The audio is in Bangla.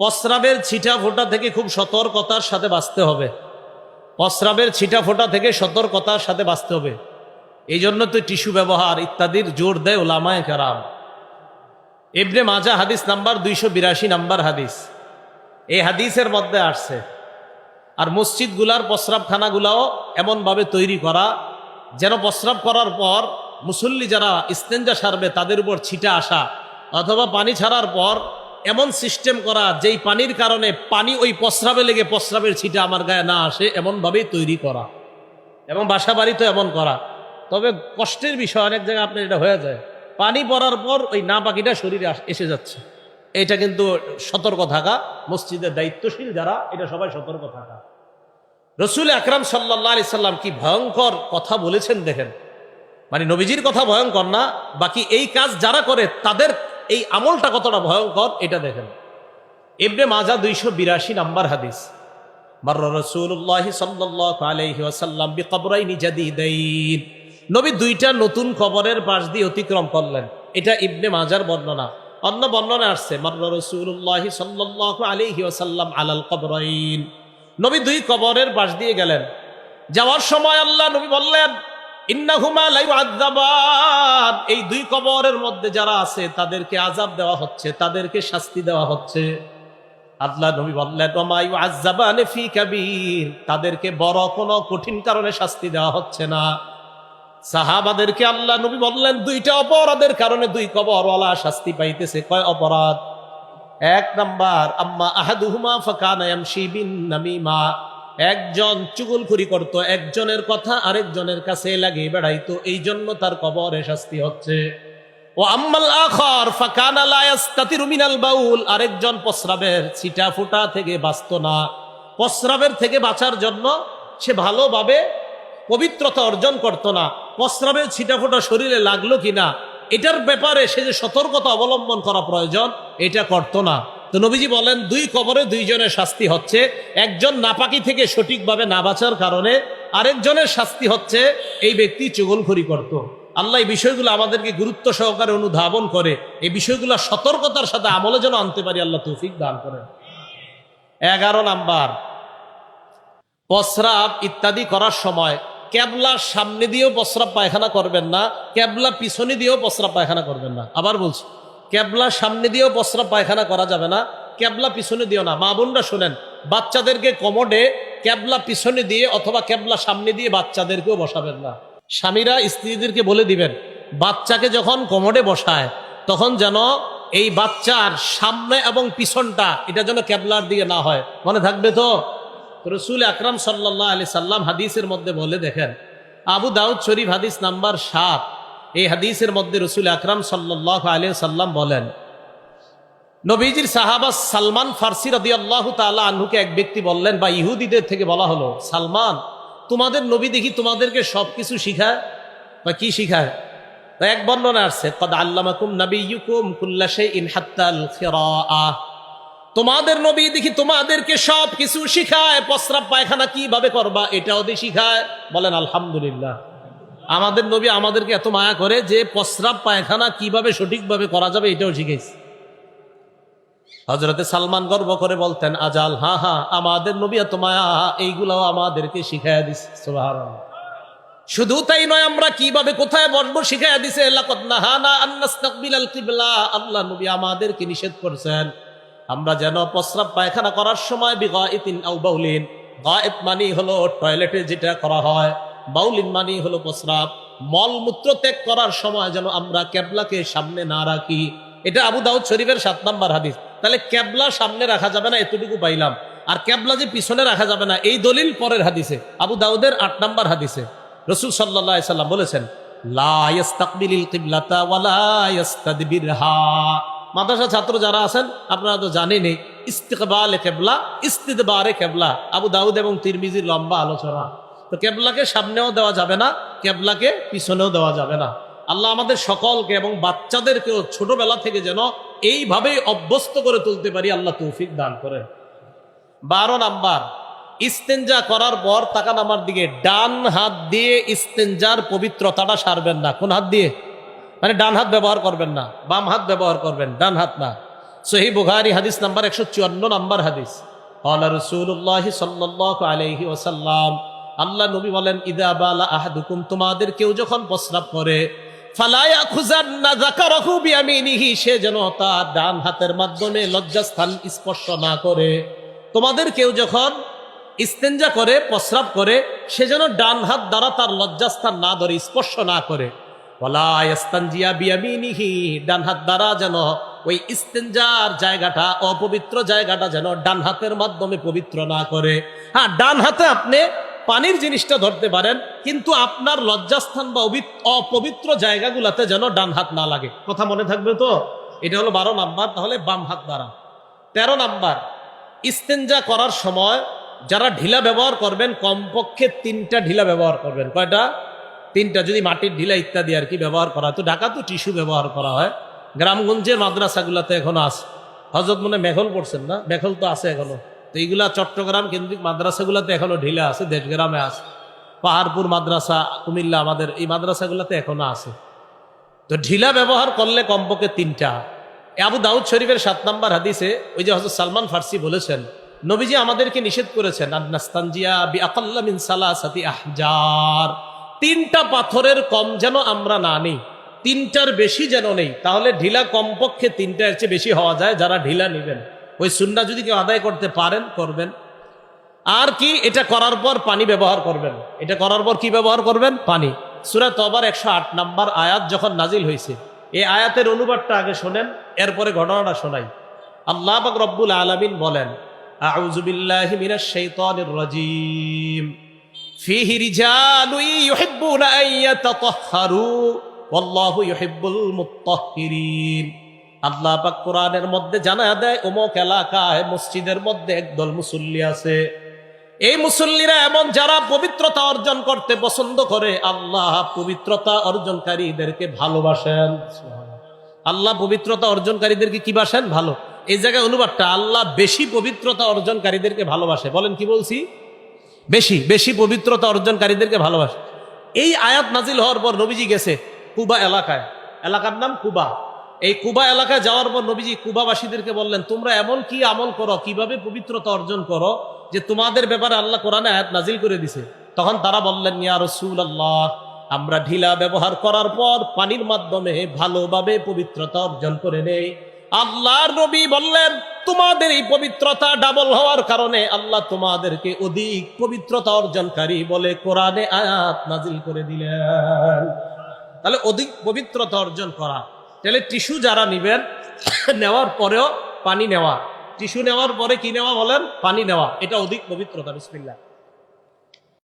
প্রস্রাবের ছিটা ফোটা থেকে খুব সতর্কতার সাথে বাঁচতে হবে। প্রস্রাবের ছিটা ফোটা থেকে সতর্কতার সাথে বাঁচতে হবে। এই জন্য তো টিস্যু ব্যবহার ইত্যাদির জোর দেয় ওলামায় কারাম। ইবনে মাজা হাদিস নাম্বার দুইশো বিরাশি নাম্বার হাদিস। এই হাদিসের মধ্যে আসছে। আর মসজিদগুলার প্রস্রাবখানাগুলাও এমনভাবে তৈরি করা, যেন প্রস্রাব করার পর মুসল্লি যারা ইস্তেঞ্জা সারবে তাদের উপর ছিটা আসা, অথবা পানি ছাড়ার পর এমন সিস্টেম করা, যেই পানির কারণে পানি ওই প্রস্রাবে লেগে প্রস্রাবের ছিটা আমার গায়ে না আসে, এমনভাবেই তৈরি করা। এবং বাসা বাড়িতে এমন করা। তবে কষ্টের বিষয়, অনেক জায়গায় আপনার এটা হয়ে যায়। পানি পড়ার পর ওই না পাখিটা শরীরে এসে যাচ্ছে। এটা কিন্তু সতর্ক থাকা, মসজিদের দায়িত্বশীল যারা, এটা সবাই সতর্ক থাকা। রসুল আকরাম সাল্লাহ আলি সাল্লাম কি ভয়ঙ্কর কথা বলেছেন দেখেন? মানে নবীজির কথা ভয়ঙ্কর না, বাকি এই কাজ যারা করে, তাদের এই আমলটা কতটা ভয়ঙ্কর, এটা দেখেন। ইবনে মাজা দুইশো বিরাশি নাম্বার হাদিস। নবী দুইটা নতুন কবরের পাশ দিয়ে অতিক্রম করলেন। এটা ইবনে মাজার বর্ণনা। অন্য বর্ণনা আসছে, মার রসুল্লাহ সাল্লাহ আলহি ওয়াসাল্লাম আলাল কবরাইন। নবী দুই কবরের পাশ দিয়ে গেলেন। যাওয়ার সময় আল্লাহ নবী বললেন এই দুই কবরের মধ্যে যারা আছে, তাদেরকে আজাব দেওয়া হচ্ছে, তাদেরকে শাস্তি দেওয়া হচ্ছে। আল্লাহ নবী বললেন আজাবানে ফি কাবির। তাদেরকে বড় কোনো কঠিন কারণে শাস্তি দেওয়া হচ্ছে না। সাহাবাদেরকে আল্লাহ নবী বললেন, দুইটা অপরাধের কারণে দুই কবরওয়ালা শাস্তি পাইতেছে। কয় অপরাধ? এক নাম্বার, আম্মা আহাদুহুমা ফাকানা ইয়ামশি বিন নামিমা। একজন চুগলখুরি করত, একজনের কথা আরেকজনের কাছে লাগিয়ে বেড়াইতো এই জন্য তার কবরে শাস্তি হচ্ছে। ও আম্মাল আখর, ফাকানা লা ইয়াস্তাতিরু মিনাল বাউল, আরেকজন প্রস্রাবের ছিটা ফুটা থেকে বাঁচত না। প্রস্রাবের থেকে বাঁচার জন্য সে ভালোভাবে পবিত্রতা অর্জন করত না। প্রস্রাবের ছিটা ফোটা শরীরে লাগল কিনা, এটার ব্যাপারে সে যে সতর্কতা অবলম্বন করা প্রয়োজন, এটা করত না। তো নবীজি বলেন, দুই কবরে দুইজনের শাস্তি হচ্ছে। একজন নাপাকি থেকে সঠিকভাবে না বাঁচার কারণে আরেকজনের শাস্তি হচ্ছে, এই ব্যক্তি চুগলখড়ি করত। আল্লাহ এই বিষয়গুলো আমাদেরকে গুরুত্ব সহকারে অনুধাবন করে। এই বিষয়গুলো সতর্কতার সাথে আমলে যেন আনতে পারি, আল্লাহ তৌফিক দান করেন। এগারো নাম্বার, প্রস্রাব ইত্যাদি করার সময় ক্যাবলার সামনে দিয়েও প্রস্রাব পায়খানা করবেন না ক্যাবলা পিছনে দিয়েও প্রস্রাব পায়খানা করবেন না। আবার বলছি ক্যাবলা সামনে দিয়েও প্রস্রাব পায়খানা করা যাবে না ক্যাবলা পিছনে দিও না। মা বোনরা শোনেন, বাচ্চাদেরকে কমোডে ক্যাবলা পিছনে দিয়ে অথবা ক্যাবলা সামনে দিয়ে বাচ্চাদেরকেও বসাবেন না। স্বামীরা স্ত্রীদেরকে বলে দিবেন, বাচ্চাকে যখন কমোডে বসায়, তখন যেন এই বাচ্চার সামনে এবং পিছনটা, এটা যেন ক্যাবলার দিকে না হয়। মনে থাকবে তো? রসুল আকরাম সাল্লাহ আলি সাল্লাম হাদিসের মধ্যে বলে দেখেন, আবু দাউদ শরীফ হাদিস নাম্বার সাত এই হাদিসের মধ্যে রসুল আকরাম সাল্লাহ আলী সাল্লাম বলেন, নবীজির সাহাবা সালমান ফার্সি রদি আল্লাহ তালা আনহুকে এক ব্যক্তি বললেন, বা ইহুদিদের থেকে বলা হলো, সালমান, তোমাদের নবী দেখি তোমাদেরকে সব কিছু শিখায়? বা কি শিখায়? তো এক বর্ণনা আসছে, কদ আল্লামাকুম নবী ইউকুম কুল্লাশে ইনহাত্তাল খিরাআহ তোমাদের নবী দেখি তোমাদেরকে সব কিছু শিখায়, প্রস্রাব পায়খানা কীভাবে করবা এটাও দিয়ে শিখায়। বলেন, আলহামদুলিল্লাহ। আমাদের নবী আমাদেরকে এত মায়া করে যে প্রস্রাব পায়খানা কীভাবে সঠিকভাবে করা যাবে এটাও শিখেছি। হজরতে সালমান গর্ব করে বলতেন, আজাল, হা হা, আমাদের নবী এত মায়া, এইগুলাও আমাদেরকে শিখাইয়া দিছে। শুধু তাই নয়, আমরা কীভাবে কোথায় বসবো শিখাইয়া দিছে। আল্লাহ নবী আমাদেরকে নিষেধ করছেন, আমরা যেন প্রস্রাব পায়খানা করার সময় বিগাইতিন আও বাউলিন। গায়েব মানি হলো টয়লেটে যেটা করা হয়। বাউলিন মানি হলো প্রস্রাব। মলমূত্র ত্যাগ করার সময় যেন আমরা ক্যাবলাকে সামনে না রাখি। এটা আবু দাউদ শরীফের সাত নাম্বার হাদিস। তাহলে ক্যাবলা সামনে রাখা যাবে না, এতটুকু পাইলাম। আর ক্যাবলা যে পিছনে রাখা যাবে না, এই দলিল পরের হাদিসে, আবু দাউদের আট নাম্বার হাদিসে। রসুল সাল্লাহ সাল্লাম বলেছেন মাদ্রাসা ছাত্র যারা আছেন, আপনারা তো জানেনই, ইস্তিকবাল কেবলা ইস্তিদবারে কেবলা আবু দাউদ এবং তিরমিজির লম্বা আলোচনা। তো কেবলাকে সামনেও দেওয়া যাবে না, কেবলাকে পিছনেও দেওয়া যাবে না। আল্লাহ আমাদের সকলকে এবং বাচ্চাদেরকেও ছোটবেলা থেকে যেন এইভাবেই অভ্যস্ত করে তুলতে পারি, আল্লাহ তৌফিক দান করে বারো নাম্বার, ইস্তেঞ্জা করার পর তাকান আমার দিকে ডান হাত দিয়ে ইস্তেঞ্জার পবিত্রতাটা সারবেন না। কোন হাত দিয়ে? মানে ডান হাত ব্যবহার করবেন না, বাম হাত ব্যবহার করবেন, ডান হাত না। সহি বুঘারি হাদিস নাম্বার একশো চুয়ান্ন নাম্বার হাদিস। আল্লাহ রসুল্লাহ সাল্লাহ আলহি ওসাল্লাম আল্লাহ নবী বলেন, ইদা বালা আহাদুকুম তোমাদের কেউ যখন প্রস্রাব করে ফালায়া খুজান্না যাকারাহু বিয়ামিনিহি সে যেন তার ডান হাতের মাধ্যমে লজ্জাস্থান স্পর্শ না করে। তোমাদের কেউ যখন ইস্তেঞ্জা করে, প্রস্রাব করে, সে যেন ডান হাত দ্বারা তার লজ্জাস্থান না ধরে, স্পর্শ না করে। ওয়ালা ইয়াস্তানজিয়া বিয়ামিনিহি ডান হাত দ্বারা যেন ওই ইস্তেঞ্জার জায়গাটা, অপবিত্র জায়গাটা যেন ডান হাতের মাধ্যমে পবিত্র না করে। হ্যাঁ ডান হাতে আপনি পানির জিনিসটা ধরতে পারেন, কিন্তু আপনার লজ্জাস্থান বা অপবিত্র জায়গাগুলোতে যেন ডান হাত না লাগে। কথা মনে থাকবে তো? এটা হলো বারো নাম্বার, তাহলে বাম হাত দ্বারা। তেরো নাম্বার ইস্তেঞ্জা করার সময় যারা ঢিলা ব্যবহার করবেন, কমপক্ষে তিনটা ঢিলা ব্যবহার করবেন। কয়টা? তিনটা, যদি মাটির ঢিলা ইত্যাদি আর কি ব্যবহার করা তো ঢাকা তো টিস্যু ব্যবহার করা হয়। গ্রামগঞ্জের মাদ্রাসাগুলোতে এখনও আছে। হজরত মনে মেঘল পড়ছেন না? মেঘল তো আছে এখনও। তো এইগুলা চট্টগ্রাম কেন্দ্রিক মাদ্রাসাগুলোতে এখনও ঢিলা আছে, দেশগ্রামে আছে। পাহাড়পুর মাদ্রাসা, কুমিল্লা আমাদের এই মাদ্রাসাগুলোতে এখনও আছে। তো ঢিলা ব্যবহার করলে কমপক্ষে তিনটা। আবু দাউদ শরীফের সাত নম্বর হাদিসে ওই যে হজরত সালমান ফার্সি বলেছেন, নবীজি আমাদেরকে নিষেধ করেছেন বি তিনটা পাথরের কম যেন আমরা না নেই, তিনটার বেশি যেন নেই, তাহলে ঢিলা কমপক্ষে তিনটার চেয়ে বেশি হওয়া যায় যারা ঢিলা নেবেন। ওই সুন্না যদি কেউ আদায় করতে পারেন, করবেন। আর কি, এটা করার পর পানি ব্যবহার করবেন। এটা করার পর কি ব্যবহার করবেন? পানি। সুরা তবার একশো আট নাম্বার আয়াত যখন নাজিল হয়েছে এই আয়াতের অনুবাদটা আগে শোনেন, এরপরে ঘটনাটা শোনাই। আল্লাহ রব্বুল আলামিন বলেন, আউযু বিল্লাহি মিনাশ শাইতানির রাজীম। ফিহি রিজালু ইউহিব্বুনা আন ইয়াতাতাহহারু ওয়াল্লাহু ইউহিব্বুল মুত্তাহহিরিন। আল্লাহ পাক কোরআনের মধ্যে জানা দেয় অমুক এলাকায় মসজিদের মধ্যে একদল মুসল্লি আছে। এই মুসল্লিরা এমন যারা পবিত্রতা অর্জন করতে পছন্দ করে, আল্লাহ পবিত্রতা অর্জনকারীদেরকে ভালোবাসেন। আল্লাহ পবিত্রতা অর্জনকারীদেরকে কি বাসেন? ভালো। এই জায়গায় অনুবাদটা, আল্লাহ বেশি পবিত্রতা অর্জনকারীদেরকে ভালোবাসে। বলেন কি বলছি? বেশি বেশি পবিত্রতা অর্জনকারীদেরকে ভালোবাসে। এই আয়াত নাজিল হওয়ার পর নবীজি গেছে কুবা এলাকায়। এলাকার নাম কুবা। এই কুবা এলাকায় যাওয়ার পর নবীজি কুবাবাসীদেরকে বললেন, তোমরা এমন কি আমল করো, কীভাবে পবিত্রতা অর্জন করো যে তোমাদের ব্যাপারে আল্লাহ কোরআনে আয়াত নাজিল করে দিছে? তখন তারা বললেন, ইয়া রসুল আল্লাহ আমরা ঢিলা ব্যবহার করার পর পানির মাধ্যমে ভালোভাবে পবিত্রতা অর্জন করে নেই। আল্লাহর নবী বললেন, তোমাদের এই পবিত্রতা ডাবল হওয়ার কারণে আল্লাহ তোমাদেরকে অধিক পবিত্রতা অর্জনকারী বলে কোরআনে আয়াত নাজিল করে দিলেন। তাহলে অধিক পবিত্রতা অর্জন করা তাহলে টিস্যু যারা নিবেন, নেওয়ার পরেও পানি নেওয়া। টিস্যু নেওয়ার পরে কি নেওয়া বলেন? পানি নেওয়া। এটা অধিক পবিত্রতা, বিসমিল্লাহ।